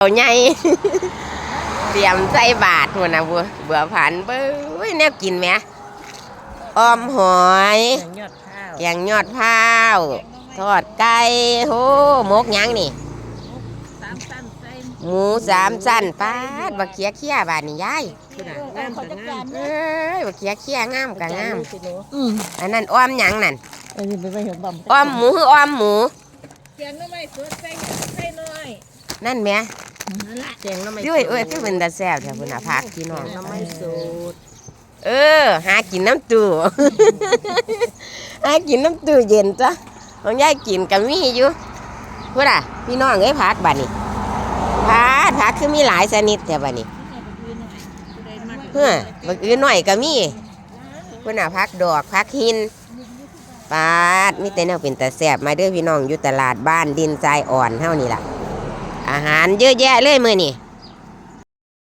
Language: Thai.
เอาใหญ่เตรียมใส่บาทหัวนะบัวเบื่อผันเบ้ยแนวกินไหมออมหอยแกงยอดข้าวแกงยอดพร้าว ทอดไก่โหหมกหยังนี่สามสั้นใส่หมูสามสั้นปาดบักเขียเขี้ยบาดนี่ยายขนาดงามกับงามเอ้ยบักเขียเขี้ยงามกับงามอืมอันนั้นอ้อมหยังนั่นอันนี้ไปไปเห็นบ่มอ้อมหมูคืออ้อมหมูแกงน้ำไม่สดใส่ใส่น้อยนั่นแหม่นั่นละ แกงน้ำไม่ด้วยเอ้ยคือเป็นตาแซ่บแถวพุ่นน่ะพักพี่น้องน้ำไม่สดเออ หากินน้ำตู้หากินน้ำตู้เย็นจ้ะของยายกินกับมีอยู่พูดอะพี่น้องเอ้ยพักบัดนี้พักพักคือมีหลายชนิดแต่บัดนี้เฮ้อบักอื่นหน่อยก็มีพูดอะพักดอกพักหินปาดมีแต่แนวเป็นตาแซ่บมาเด้อพี่น้องอยู่ตลาดบ้านดินทรายอ่อนเท่านี้ล่ะ อาหารเยอะแยะเลยมือนี่